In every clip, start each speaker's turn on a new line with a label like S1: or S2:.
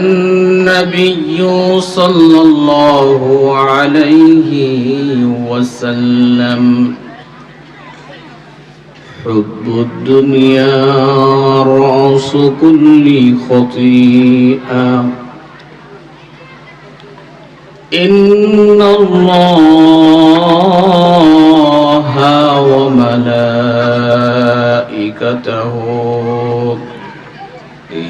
S1: النبي صلى الله عليه وسلم. حب الدنيا رأس كل خطيئة. إن الله وملائكته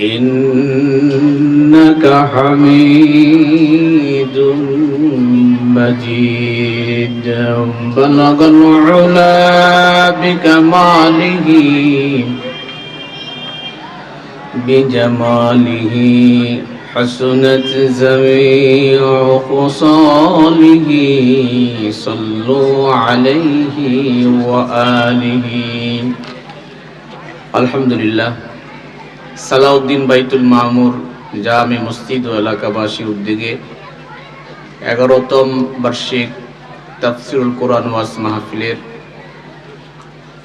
S1: إنك حميد مجيد. بلغ العلا بكماله بجماله حسنت جميع خصاله. صلوا عليه وآله. الحمد لله. সালাউদ্দিন বাইতুল মামুর জামে মসজিদ ও এলাকাবাসীর উদ্যোগে এগারোতম বার্ষিক তাফসিরুল কোরআন ওয়াজ মাহফিলের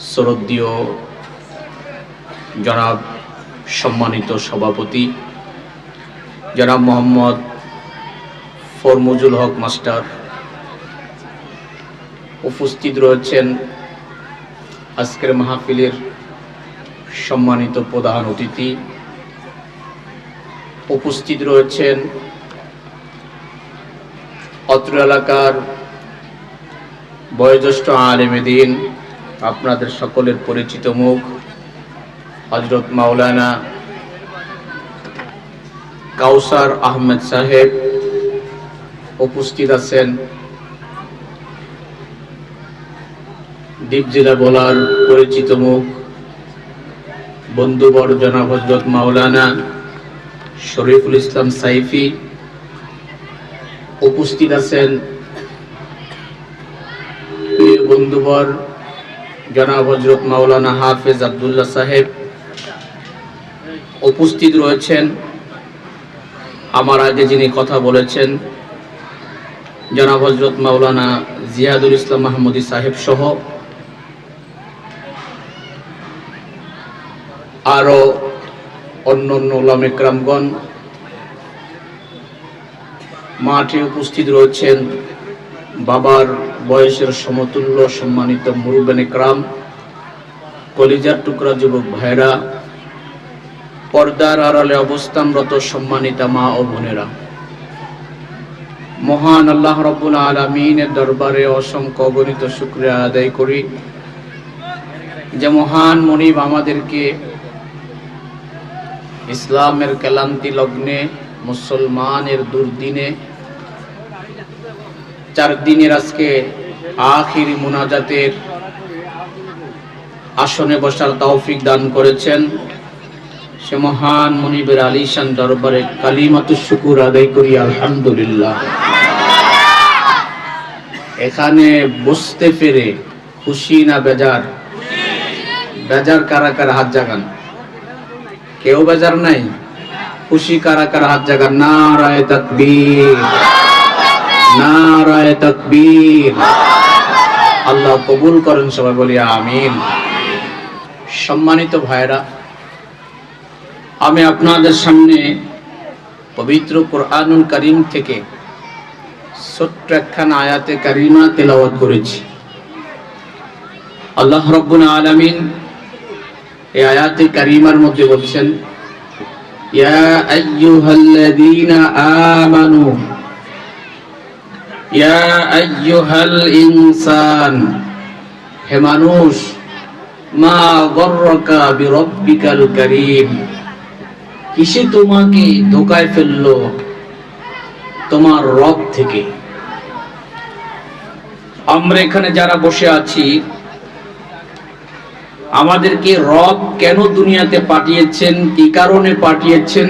S1: শ্রদ্ধীয় জনাব সম্মানিত সভাপতি জনাব মোহাম্মদ ফরমুজুল হক মাস্টার উপস্থিত রয়েছেন আজকের মাহফিলের সম্মানিত প্রধান অতিথি উপস্থিত রয়েছেন অত্র এলাকার বয়োজ্যেষ্ঠ আলেমেদিন আপনাদের সকলের পরিচিত মুখ হজরত মাওলানা কাউসার আহমেদ সাহেব উপস্থিত আছেন। দ্বীপ জেলা বলার পরিচিত মুখ বন্ধুবর জনাব হজরত মাওলানা শরীফুল ইসলাম সাইফি উপস্থিত আছেন বন্ধুবর জনাব হজরত মাওলানা হাফেজ আবদুল্লাহ সাহেব উপস্থিত রয়েছেন। আমার আগে যিনি কথা বলেছেন, জনাব হজরত মাওলানা জিয়াদুল ইসলাম মাহমুদি সাহেব সহ আরও অন্য অন্য ওলামেকরামগণ মাঠে উপস্থিত রয়েছেন বাবার বয়সের সমতুল্য সম্মানিত মুরুবেন ক্রাম কলিজার টুকরা যুবক ভাইরা পর্দার আড়ালে অবস্থানরত সম্মানিতা মা ও বোনেরা। মহান আল্লাহ রব্বুল আলমিনের দরবারে অসংখ্য অগণিত শুক্রিয়া আদায় করি যে মহান মনিব আমাদেরকে ইসলামের কেলান্তি লগ্নে, মুসলমানের দুর্দিনে। চার দিনের আজকে আখিরি মুনাজাতের আসনে বসার তৌফিক দান করেছেন সে মহান মনিবের আলিশান দরবারে কালিমাতু শুকুর আদায় করি, আলহামদুলিল্লাহ। এখানে বসতে পেরে খুশি না বেজার? বেজার কারা কারা হাত জাগান? কেউ বেজার নাই। খুশি কারা কারা হাত জাগান? নারায় তাকবীর। নারায় তাকবীর। আল্লাহ কবুল করেন সবাই, বলি আমিন। সম্মানিত ভাইরা আমি আপনাদের সামনে পবিত্র কোরআনুল করিম থেকে ছোট্ট একখানা আয়াতে কারিমা তেলাওয়াত করেছি। আল্লাহ রব্বুল আলামিন এই আয়াতে কারিমার মধ্যে বলছেন হে মানুষ, মা বিরব্বিকাল কিসে তোমাকে ধোকায় ফেলল তোমার রব থেকে? আমরা এখানে যারা বসে আছি আমাদেরকে রব কেন দুনিয়াতে পাঠিয়েছেন? কি কারণে পাঠিয়েছেন?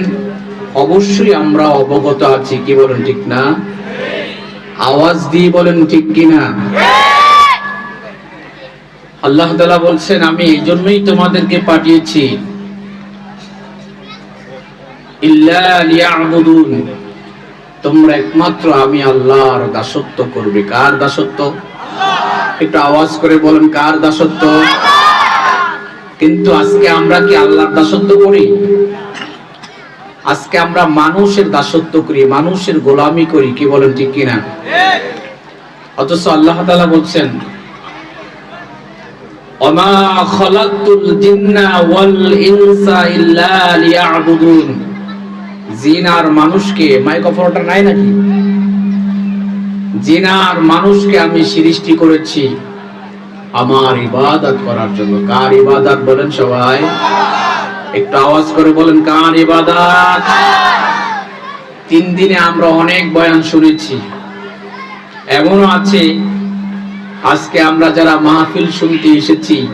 S1: অবশ্যই আমরা অবগত আছি। কি বলেন ঠিক না? আওয়াজ দিয়ে বলেন ঠিক কিনা? আল্লাহ বলছেন, আমি এই জন্যই তোমাদেরকে পাঠিয়েছি। তোমরা একমাত্র আমি আল্লাহর দাসত্ব করবে। কার দাসত্ব? একটু আওয়াজ করে বলেন, কার দাসত্ব? কিন্তু আজকে আমরা কি আল্লাহর দাসত্ব করি? আজকে আমরা মানুষের দাসত্ব করি, মানুষের গোলামি করি, কি বলেন ঠিক কিনা? অথচ আল্লাহ তাআলা বলছেন আমি সৃষ্টি করেছি। আমার ইবাদত করার জন্য। কার ইবাদত বলেন সবাই? একটু আওয়াজ করে বলেন, কার ইবাদত? তিন দিনে আমরা অনেক বয়ান শুনেছি। এমনও আছে, আজকে আমরা যারা মাহফিল শুনতে এসেছি,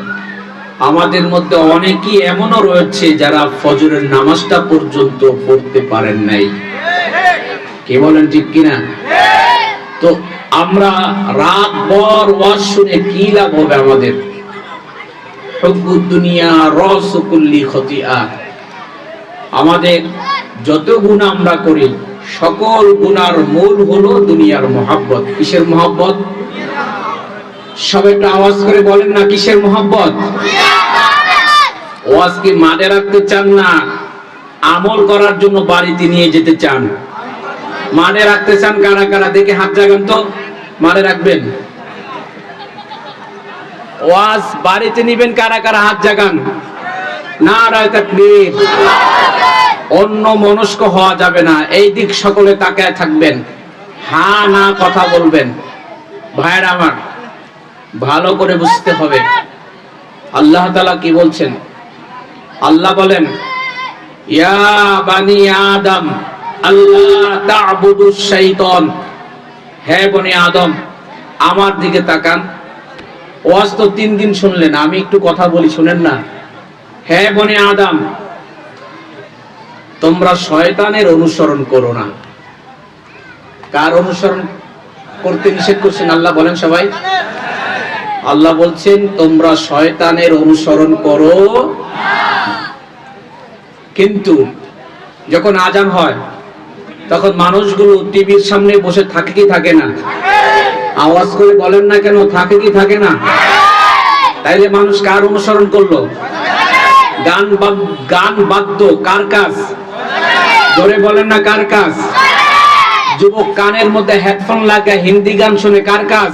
S1: আমাদের মধ্যে অনেকেই এমনও রয়েছে যারা ফজরের নামাজটা পর্যন্ত পড়তে পারেন নাই। কে বলেন ঠিক কিনা? তো আমরা রাত ভর ওয়াজ শুনে কি লাভ হবে আমাদের? দুনিয়া রসকুল্লি খতিয়া। আমাদের যত গুণ আমরা করি, সকল গুনার মূল হলো দুনিয়ার মহাব্বত। কিসের মহাব্বত? একটু আওয়াজ করে বলেন না কিসের মহাব্বত? ওয়াজ কি মাঠে রাখতে চান না? আমল করার জন্য বাড়িতে নিয়ে যেতে চান? মাঠে রাখতে চান কারা কারা? দেখে হাত জাগান তো। মাঠে রাখবেন। ওয়াজ বাড়িতে নিবেন, কারা কারা হাত জাগান? না রায় তাকবীর। অন্য মনস্ক হওয়া যাবে না। এই দিক সকলে তাকায় থাকবেন। হা না কথা বলবেন। ভাইয়ের আমার, ভালো করে বুঝতে হবে। আল্লাহ তালা কি বলছেন? আল্লাহ বলেন, ইয়া বানি আদম আমার দিকে তাকান। ওয়াজ তো তিন দিন শুনলেন, আমি একটু কথা বলি, শুনেন না? হে বনি আদম, তোমরা শয়তানের অনুসরণ করো না। কার অনুসরণ করতে নিষেধ করছেন আল্লাহ বলেন সবাই? আল্লাহ বলছেন, তোমরা শয়তানের অনুসরণ করো। কিন্তু যখন আজান হয় তখন মানুষগুলো টিভির সামনে বসে থাকে কি থাকে না? আওয়াজ করে বলেন না কেন, থাকে কি থাকে না? তাইলে মানুষ কার অনুসরণ করল? গান গান বাদ্য কার কাজ? জোরে বলেন না কার কাজ? যুবক কানের মধ্যে হেডফোন লাগে, হিন্দি গান শুনে কার কাজ?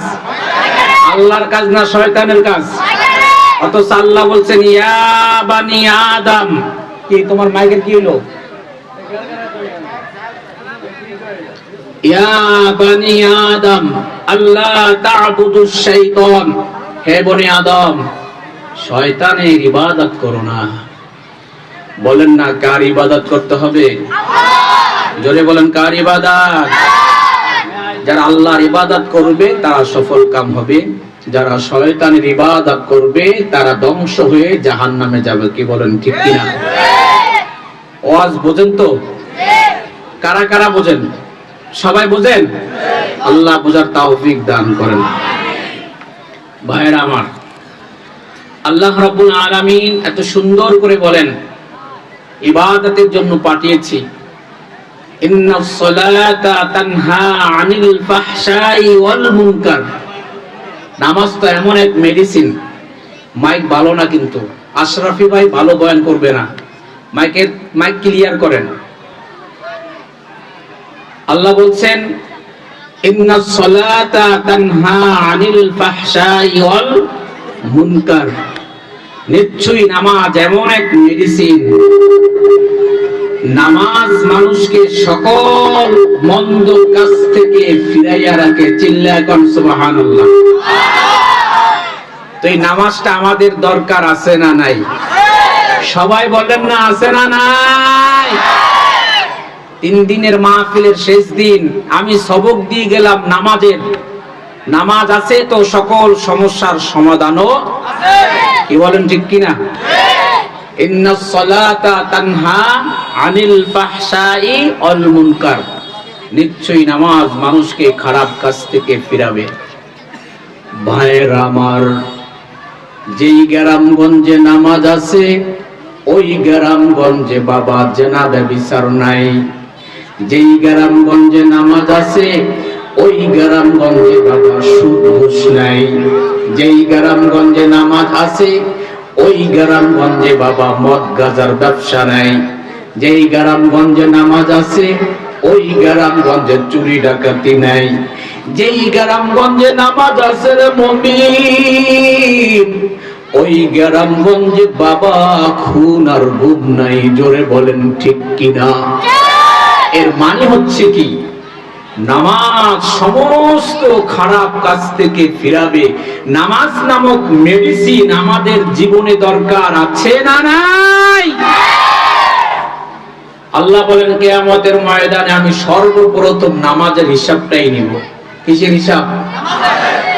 S1: আল্লাহর কাজ না শয়তানের কাজ? অথচ আল্লাহ বলছেন, ইয়া বানি আদম। কি, তোমার মাইকের কি হলো ইয়া বানি আদম আল্লাহ তা'বুদু শাইতান। হে বনি আদম শয়তানের ইবাদত করো না। বলেন না কার ইবাদত করতে হবে? জোরে বলেন কার ইবাদত? যারা আল্লাহর ইবাদত করবে তারা সফল কাম হবে। যারা শয়তানের ইবাদত করবে তারা ধ্বংস হয়ে জাহান্নামে যাবে। কি বলেন ঠিক কিনা? ওয়াজ বোঝেন তো? কারা কারা বোঝেন? সবাই বোঝেন? আল্লাহ বোঝার তৌফিক দান করেন। ভাইয়েরা আমার, আল্লাহ রাব্বুল আলামিন এত সুন্দর করে বলেন, ইবাদতের জন্য পাঠিয়েছি। নামাজ তো এমন এক মেডিসিন মাইক ভালো না কিন্তু, আশরাফি ভাই ভালো বয়ান করবে না। মাইকের, মাইক ক্লিয়ার করেন। আল্লাহ বলছেন সকল থেকে ফিরাইয়া রাখে। চিল্লা নামাজটা আমাদের দরকার আছে না নাই? সবাই বলেন না, আছে না নাই? তিন দিনের মাহফিলের শেষ দিন আমি সবক দিয়ে গেলাম নামাজের। নামাজ আছে তো সকল সমস্যার সমাধানও কি বলেন ঠিক কিনা? আনিল নিশ্চয়ই নামাজ মানুষকে খারাপ থেকে ফিরাবে। ভাইয়ের আমার, যেই গ্রামগঞ্জে নামাজ আছে, ওই বাবা জেনাবে বিচার নাই। যেই গ্রামগঞ্জে নামাজ আছে, ওই গ্রামগঞ্জে বাবা সুদ ঘুষ নাই যেই গ্রামগঞ্জে নামাজ আছে, ওই গ্রামগঞ্জে বাবা মদ গাজার ব্যবসা নাই যেই গ্রামগঞ্জে নামাজ আছে, ওই গ্রামগঞ্জে চুরি ডাকাতি নাই যেই গ্রামগঞ্জে নামাজ আছে রে মমিন, ওই গ্রামগঞ্জে বাবা খুন আর গুম নাই। জোরে বলেন ঠিক কিনা? এর মানে হচ্ছে কি? নামাজ সমস্ত খারাপ কাজ থেকে ফিরাবে। নামাজ নামক মেডিসিন আমাদের জীবনে দরকার আছে না নাই? আল্লাহ বলেন, কেয়ামতের ময়দানে আমি সর্বপ্রথম নামাজের হিসাবটাই নিব। কিসের হিসাব?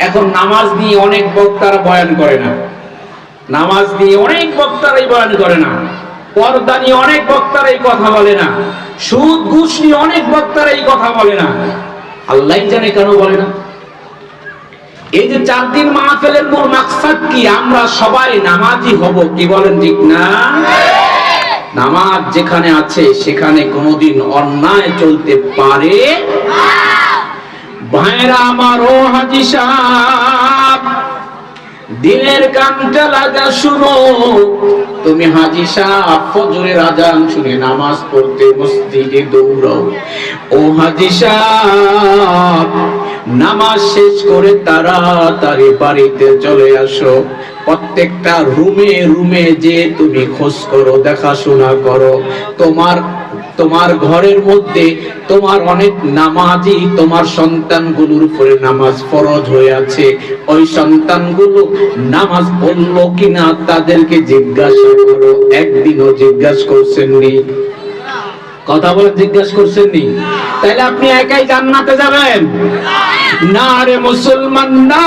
S1: এখন নামাজ নিয়ে অনেক বক্তারা বয়ান করে না। নামাজ নিয়ে অনেক বক্তারাই বয়ান করে না। পর্দা নিয়ে অনেক বক্তারা এই কথা বলে না। সুদ, ঘুষ নিয়ে অনেক বক্তারা এই কথা বলে না। আল্লাহ জানে কেন বলে না। এই যে চার দিন মাহফিলের মূল মাকসাদ কি? আমরা সবাই নামাজি হব, কি বলেন ঠিক না? নামাজ যেখানে আছে, সেখানে কোনোদিন অন্যায় চলতে পারে ভাইরা আমার ও হাজি সাহেব। দিনের কানটা লাগা শুনো তুমি হাজি ফজরের আজান শুনে নামাজ পড়তে মসজিদে দৌড়াও। ও হাজি সাহেব, নামাজ শেষ করে তাড়াতাড়ি বাড়িতে চলে আসো। প্রত্যেকটা রুমে রুমে যে তুমি খোঁজ করো, দেখাশোনা করো। তোমার তোমার ঘরের মধ্যে তোমার অনেক নামাজি, তোমার সন্তানগুলোর উপরে নামাজ ফরজ হয়ে আছে। ওই সন্তানগুলো নামাজ পড়ল কিনা তাদেরকে জিজ্ঞাসা করো। একদিনও জিজ্ঞাসা করছেন নি কথা বলে জিজ্ঞাসা করছেন নি তাহলে আপনি একাই জান্নাতে যাবেন? না রে মুসলমান, না।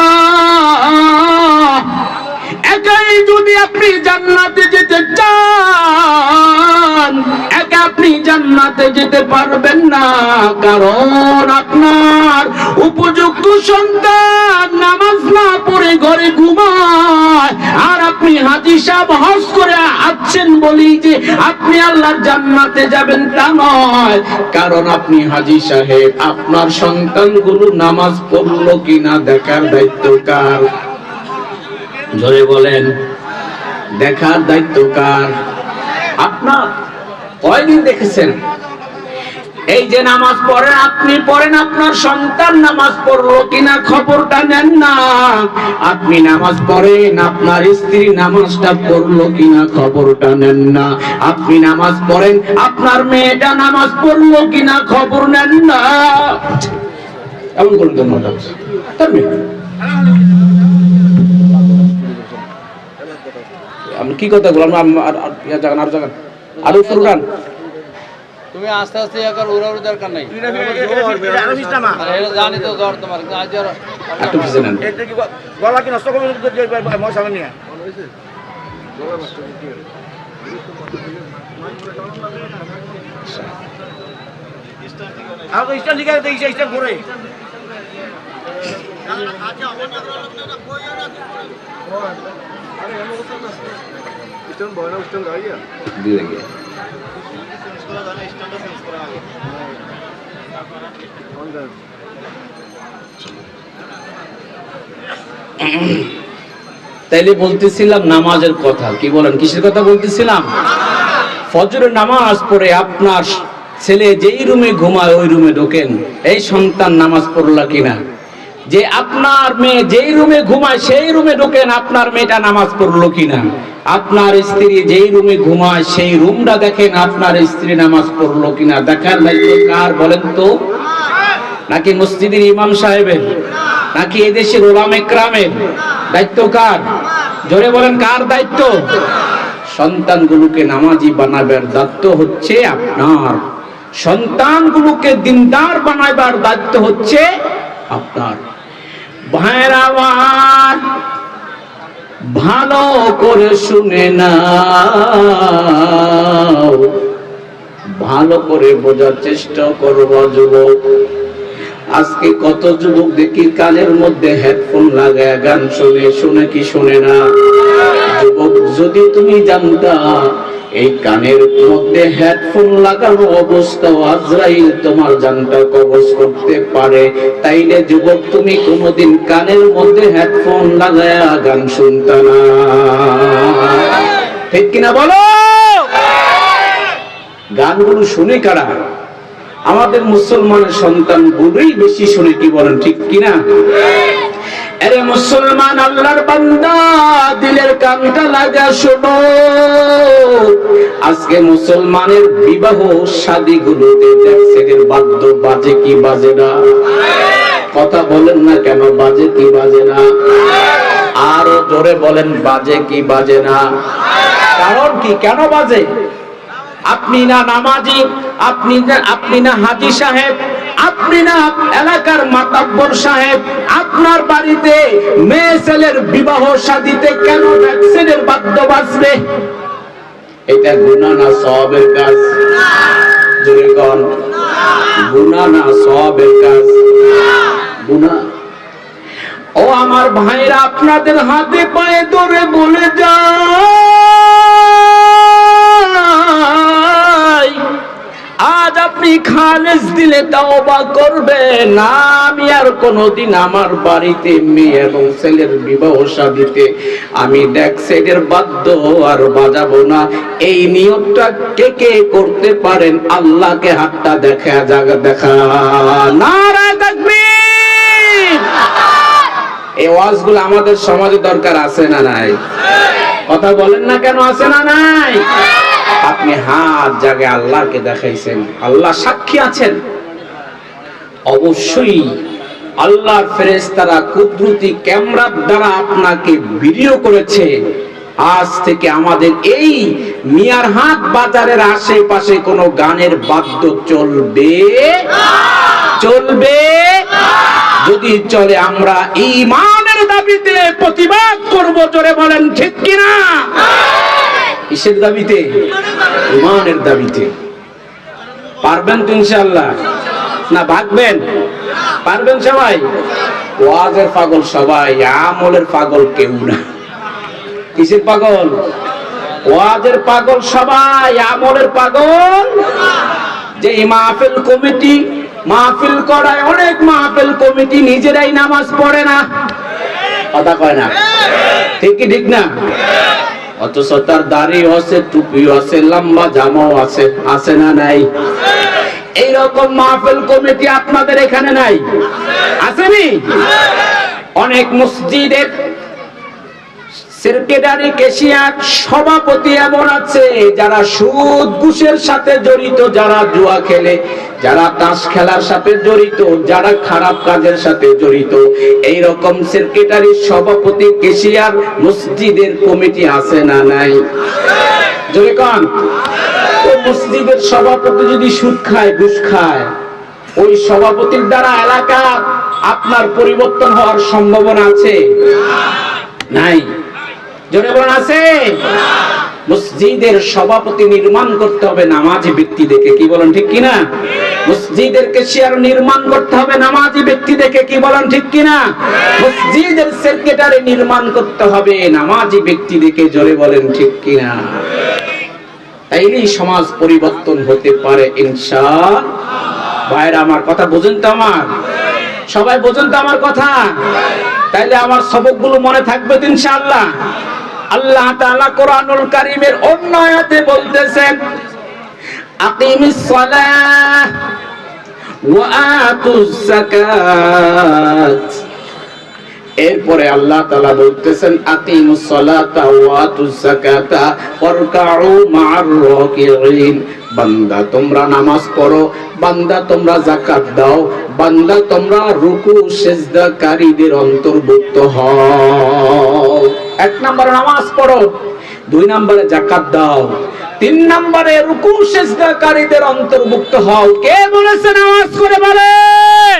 S1: একাই যদি আপনি জান্নাতে যেতে চান, একা আপনি জান্নাতে যেতে পারবেন না। কারণ আপনার উপযুক্ত সন্তান নামাজ না পড়ে ঘরে ঘুমায়, আর আপনি হাজি সাহেব হজ করে আছেন বলি যে আপনি আল্লাহর জান্নাতে যাবেন তা নয়। কারণ আপনি হাজি সাহেব, আপনার সন্তানগুলো নামাজ পড়ল কিনা দেখার দায়িত্ব কার? জোরে বলেন, দেখার দায়িত্ব কার? আপনার কয়দিন দেখেছেন? এই যে নামাজ পড়েন, আপনি পড়েন, আপনার সন্তান নামাজ পড়ল কিনা খবরটা নেন না। আপনি নামাজ পড়েন, আপনার স্ত্রী নামাজটা পড়ল কিনা খবরটা নেন না। আপনি নামাজ পড়েন, আপনার মেয়েটা নামাজ পড়ল কিনা খবর নেন না। এমন করে তো আপনি কি কথা বললাম আর জাগান আর জাগান আরও ফুরকান
S2: তুমি আস্তে আস্তে ইয়া করো উড়াউড়ি দরকার নাই জানি তো জ্বর তোমার আজ
S1: একটু নেন
S3: গলা কি নষ্ট করবে মই সামনে নিয়ে আর লিখে দেখি স্টার করে
S1: দিয়ে গিয়ে তাইলে বলতেছিলাম নামাজের কথা। কি বলেন কিসের কথা বলতেছিলাম? ফজরের নামাজ পড়ে আপনার ছেলে যেই রুমে ঘুমায় ওই রুমে ঢোকেন। এই সন্তান নামাজ পড়লা কিনা? যে আপনার মেয়ে যেই রুমে ঘুমায় সেই রুমে ঢোকেন আপনার মেয়েটা নামাজ পড়ল কিনা? আপনার স্ত্রী যেই রুমে ঘুমায়, সেই রুমটা দেখেন আপনার স্ত্রী নামাজ পড়ল কিনা। দেখার দায়িত্ব কার বলেন তো? নাকি মসজিদের ইমাম সাহেবের? নাকি এদেশের ওলামে ক্রামের দায়িত্ব কার? জোরে বলেন, কার দায়িত্ব? সন্তানগুলোকে নামাজি বানাবার দায়িত্ব হচ্ছে আপনার। সন্তানগুলোকে দিনদার বানাবার দায়িত্ব হচ্ছে আপনার। আমার ভালো করে শুনে না ভালো করে বোঝার চেষ্টা করব যুবক। আজকে কত যুবক দেখি কানের মধ্যে হেডফোন লাগায় গান শুনে শুনে কি শুনে না? যুবক যদি তুমি জানতা এই কানের মধ্যে হেডফোন লাগানো অবস্থা আজরাইল তোমার জানটা কবজ করতে পারে। তাইলে যুবক তুমি কোনোদিন কানের মধ্যে হেডফোন লাগায়া গান শুনতা না। ঠিক কিনা বলো? গানগুলো শুনে কারা? আমাদের মুসলমানের সন্তান গুলোই বেশি শুনে কি বলেন, ঠিক কিনা? আরে মুসলমান আল্লাহর বান্দা, দিলের কানটা লাগা শোনো। আজকে মুসলমানের বিবাহ শাদী গুলোতে দেখছেন বাদ্য বাজে কি বাজে না? কথা বলেন না কেন, বাজে কি বাজে না? আরও জোরে বলেন, বাজে কি বাজে না? কারণ কি, কেন বাজে? আপনি না নামাজি, আপনি আপনি না হাজি সাহেব, আপনি না এলাকার মাতাব্বর সাহেব, আপনার বাড়িতে মেয়ে ছেলের বিবাহ শাদিতে কেন ভ্যাকসিনের বাদ্য বাজবে এটা গুণা না সবের কাজ? জোরে কন। গুণা না সবের কাজ? গুণা ও আমার ভাইরা, আপনাদের হাতে পায়ে ধরে বলে যাই আপনি খালেজ দিলে তাওবা করবে। না, আমি আর কোনোদিন আমার বাড়িতে মেয়ে এবং ছেলের বিবাহ শাদিতে আমি ডেক সাইডের বাদ্য আর বাজাবো না। এই নিয়তটা কে কে করতে পারেন, আল্লাহকে হাতটা দেখা জায়গা দেখা। নারা তাকবীর। এই ওয়াজগুলো আমাদের সমাজে দরকার আছে না নাই? কথা বলেন না কেন, আছে না নাই? আপনি হাত জাগে আল্লাহকে দেখাইছেন, আল্লাহ সাক্ষী আছেন। অবশ্যই আল্লাহর ফেরেশতারা কুদরতি ক্যামেরার দ্বারা আপনাকে ভিডিও করেছে। আজ থেকে আমাদের এই মিয়ার হাট বাজারের আশেপাশে কোনো গানের বাদ্য চলবে? চলবে? যদি চলে, আমরা ইমানের দাবিতে প্রতিবাদ করব, জোরে বলেন, ঠিক কিনা? কিসের দাবিতে? ইমানের দাবিতে। পারবেন তো ইনশাল্লাহ না, ভাগবেন? পারবেন সবাই? ওয়াজের পাগল সবাই, আমলের পাগল কেউ না। কিসের পাগল? ওয়াজের পাগল সবাই, আমলের পাগল? যে মাহফিল কমিটি, মাহফিল করায় অনেক মাহফিল কমিটি নিজেরাই নামাজ পড়ে না। কথা কয় না? ঠিক কি ঠিক না? অথচ তার দাড়ি আছে টুপি আছে লম্বা জামাও আছে আছে না নাই? এইরকম মাহফিল কমিটি আপনাদের এখানে নাই? আসেনি অনেক মসজিদের কেশিয়ার সভাপতি এমন আছে, যারা সুদ ঘুষের সাথে জড়িত, যারা জুয়া খেলে, যারা তাস খেলার সাথে জড়িত, যারা খারাপ কাজের সাথে জড়িত। এই রকম সেক্রেটারি সভাপতি কেশিয়ার মসজিদের কমিটি আছে না নাই? জোরে কন। মসজিদের সভাপতি যদি সুদ খায়, ঘুষ খায়, ওই সভাপতির দ্বারা এলাকা আপনার পরিবর্তন হওয়ার সম্ভাবনা আছে? নাই। জোরে বলেন, আছে? মসজিদের সভাপতি নির্মাণ করতে হবে নামাজি ব্যক্তি দেখে কি বলেন, ঠিক কিনা? মসজিদের কেশিয়ার নির্মাণ করতে হবে নামাজি ব্যক্তি দেখে কি বলেন, ঠিক কিনা? মসজিদের সেক্রেটারি নির্মাণ করতে হবে নামাজি ব্যক্তি দেখে জোরে বলেন, ঠিক কিনা? তাইলেই সমাজ পরিবর্তন হতে পারে, ইনশা ভাইরা, আমার কথা বোঝেন তো আমার? সবাই বোঝেন তো আমার কথা? তাইলে আমার সবকগুলো মনে থাকবে ইনশাআল্লাহ আল্লাহ তাআলা কোরআনুল কারীমের অন্য আয়াতে বলতেছেন আকিমিস সালাহ ওয়া আতুস যাকাত। এরপরে আল্লাহ তাআলা বলতেছেন আকিমুস সালাতা ওয়া আতুস যাকাতা ওয়ারকাউ মা'আর রাকিঈন। বান্দা, তোমরা নামাজ পড়ো, বান্দা, তোমরা জাকাত দাও, বান্দা, তোমরা রুকু, সেজদাকারীদের অন্তর্ভুক্ত হও। এক নম্বরে নামাজ পড়ো, দুই নম্বরে জাকাত দাও, তিন নম্বরে রুকু, সেজদাকারীদের অন্তর্ভুক্ত হও। কে বলেছে নামাজ করে বলেন?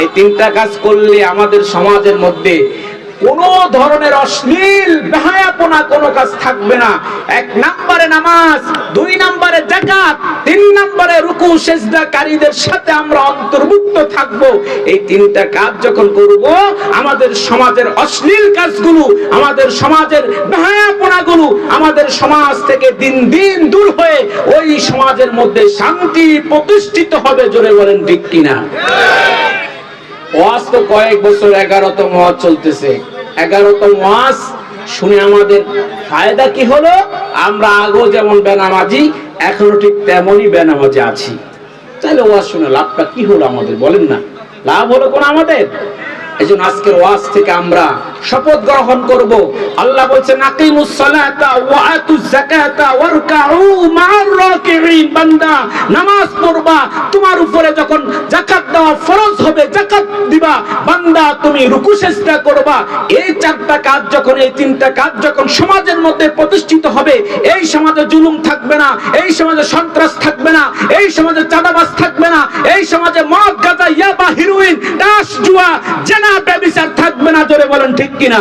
S1: এই তিনটা কাজ করলে আমাদের সমাজের মধ্যে কোন ধরনের অশ্লীল বেহায়াপনা কোনো কাজ থাকবে না। এক নম্বরে নামাজ, দুই নম্বরে জাকাত তিন নম্বরে রুকু, সেজদাকারীদের সাথে আমরা অন্তর্ভুক্ত থাকব। এই তিনটা কাজ যখন করব, আমাদের সমাজের অশ্লীল কাজগুলো, আমাদের সমাজের বেহায়াপনাগুলো, আমাদের সমাজ থেকে দিন দিন দূর হয়ে ওই সমাজের মধ্যে শান্তি প্রতিষ্ঠিত হবে, জোরে বলেন ঠিক কিনা? ওয়াজ তো কয়েক বছর এগারোতম ওয়াজ চলতেছে। এগারোতম ওয়াজ শুনে আমাদের ফায়দা কি হলো? আমরা আগেও যেমন বেনামাজি, এখনও ঠিক তেমনই বেনামাজি আছি। তাহলে ওয়াজ শুনে লাভটা কি হলো আমাদের? বলেন না। লাভ হলো কোন আমাদের? আজকের ওয়াজ থেকে আমরা শপথ গ্রহণ করব। আল্লাহ বলছেন আকিমুস সালাতা ওয়া আতুজ যাকাতা ওয়ারকাউ মা'আর রাকিঈন, বান্দা, নামাজ পড়বা। তোমার উপরে যখন যাকাত দেওয়া ফরজ হবে, যাকাত দিবা। বান্দা, তুমি রুকু সেজদা করবা। এই চারটা কাজ যখন, এই তিনটা কাজ যখন সমাজের মধ্যে প্রতিষ্ঠিত হবে, এই সমাজে জুলুম থাকবে না, এই সমাজে সন্ত্রাস থাকবে না, এই সমাজে চাঁদাবাজ থাকবে না, এই সমাজে মদ, গাঁজা, ইয়াবা, হিরোইন দাস জুয়া ব্যভিচার থাকবে না জোরে বলেন ঠিক কিনা?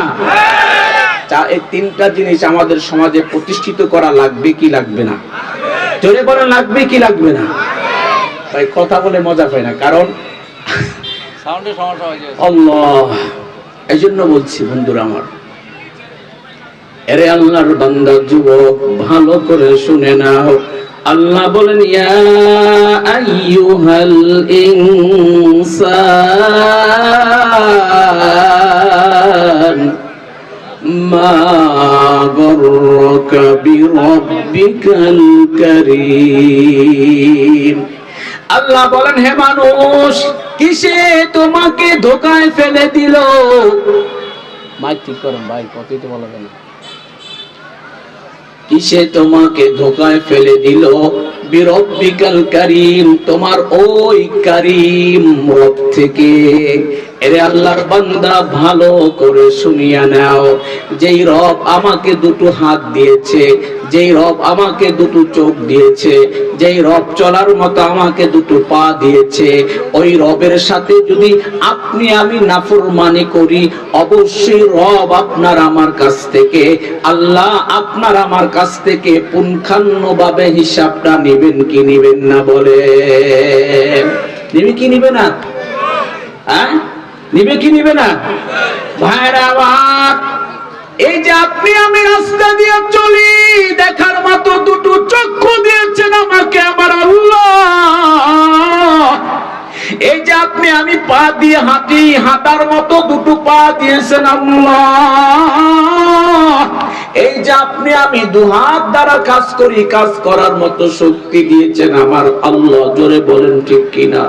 S1: এই তিনটা জিনিস আমাদের সমাজে প্রতিষ্ঠিত করা লাগবে কি লাগবে না? জোরে বলেন লাগবে কি লাগবে না? তাই কথা বলে মজা পায় না কারণ এই জন্য বলছি বন্ধুরা আমার এরে আল্লাহর বান্দা যুবক ভালো করে শুনে নাও। আল্লাহ বলেন, ইয়া আইয়ুহাল ইনসান, মা গররকা বিরব্বিকাল কারীম। আল্লাহ বলেন, হে মানুষ, কিসে তোমাকে ধোকায় ফেলে দিল? মাইক ঠিক করেন ভাই কতই তো বলা না। কিসে তোমাকে ধোকায় ফেলে দিল? বিরব্বিকাল কারিম তোমার ওই কারিম রব থেকে। এরে আল্লাহর বান্দা, ভালো করে শুনিয়া নাও। যেই রব আমাকে দুটো হাত দিয়েছে, যেই রব আমাকে দুটো চোখ দিয়েছে, যেই রব চলার মতো আমাকে দুটো পা দিয়েছে, ওই রবের সাথে যদি আপনি আমি নাফরমানি করি, অবশ্যই রব আপনার আমার কাছ থেকে, আল্লাহ আপনার আমার কাছ থেকে পুঙ্খানুভাবে হিসাবটা নেবেন কি নেবেন না বলে। নেবে কি নিবে না হ্যাঁ? নিবে কি নিবে না? ভাইরা আমার এই যে আপনি, আমি রাস্তা দিয়ে চলি, দেখার মতো দুটো চক্ষু দিয়েছেন আমাকে, আমার আল্লাহ। এই যে আপনি, আমি পা দিয়ে হাঁটি, হাঁটার মতো দুটো পা দিয়েছেন আল্লাহ। এই যে আপনি, আমি দু হাত দ্বারা কাজ করি, কাজ করার মতো শক্তি দিয়েছেন আমার আল্লাহ। জোরে বলেন ঠিক কিনা?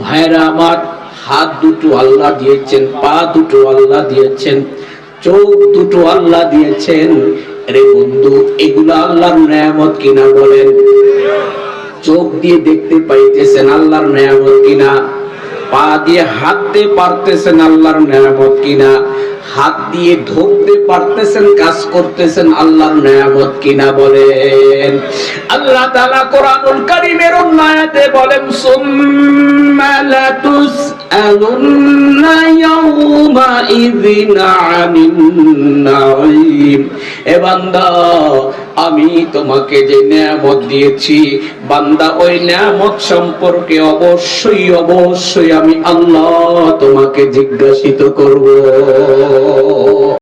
S1: ভাইরা আমার হাত দুটো আল্লাহ দিয়েছেন, পা দুটো আল্লাহ দিয়েছেন, চোখ দুটো আল্লাহ দিয়েছেন। রে বন্ধু, এগুলো আল্লাহর নিয়ামত কিনা বলেন? চোখ দিয়ে দেখতে পাইতেছেন আল্লাহর নিয়ামত কিনা? পা দিয়ে হাঁটতে পারতেছেন আল্লাহর নেয়ামত কিনা? হাত দিয়ে ধরতে পারতেছেন, কাজ করতেছেন আল্লাহর নেয়ামত কিনা বলেন। আল্লাহ তাআলা কোরআনুল কারীমের উন্নয়তে বলেন, সুম্মা লাতুসআলুন্না ইয়াউমা ইযিন আনিন নাঈম। এ বান্দা আমি তোমাকে যে নিয়ামত দিয়েছি, বান্দা, ওই নিয়ামত সম্পর্কে অবশ্যই অবশ্যই আমি আল্লাহ তোমাকে জিজ্ঞাসিত করব।